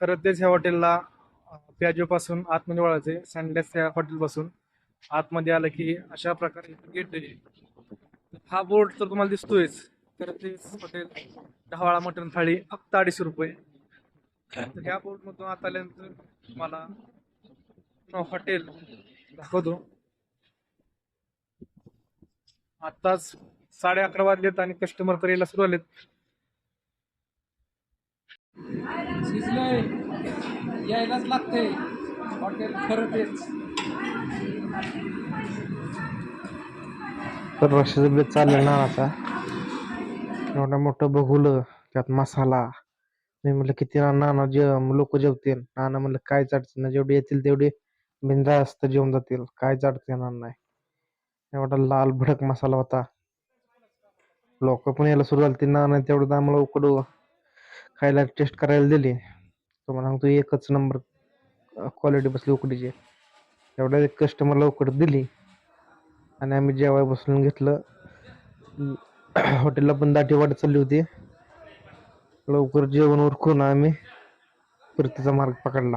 तर तेच ह्या हॉटेलला प्याजोपासून आतमध्ये वळायचे सँडलेस ह्या हॉटेलपासून आतमध्ये आलं की अशा प्रकारे गेट हा बोर्ड तर तुम्हाला दिसतोयच तर तेच हॉटेल ढवाळा मटण थाळी फक्त अडीचशे रुपये. तर ह्या बोर्डमधून आत आल्यानंतर तुम्हाला हॉटेल दाखवतो. आत्ताच साडे अकरा वाजलेत आणि कस्टमर तर यायला सुरू आलेत शिजलंय. यायलाच लागते हॉटेल खरं तेच तर रशाचा बेत चाललं ना आता. एवढा मोठं बघुलं त्यात मसाला. मी म्हणलं किती ना नाना जे लोक जेवतील. नाना म्हणलं काय अडचण नाही. जेवढे येतील तेवढे बिंदास्त जेवून जातील. काय अडचण येणार नाही. एवढा लाल भडक मसाला होता. लोक पण यायला सुरू झाली नाना तेवढं आम्हाला उकडू. खायला टेस्ट करायला दिली. तुम्हाला सांगतो एकच नंबर क्वालिटी बसली उकडीची. एवढ्या एक कस्टमरला उकड दिली. आणि आम्ही जेवाय बसून घेतलं. हॉटेलला पण दाटी वाट चालली होती. लवकर जेवण उरकून आम्ही परतीचा मार्ग पकडला.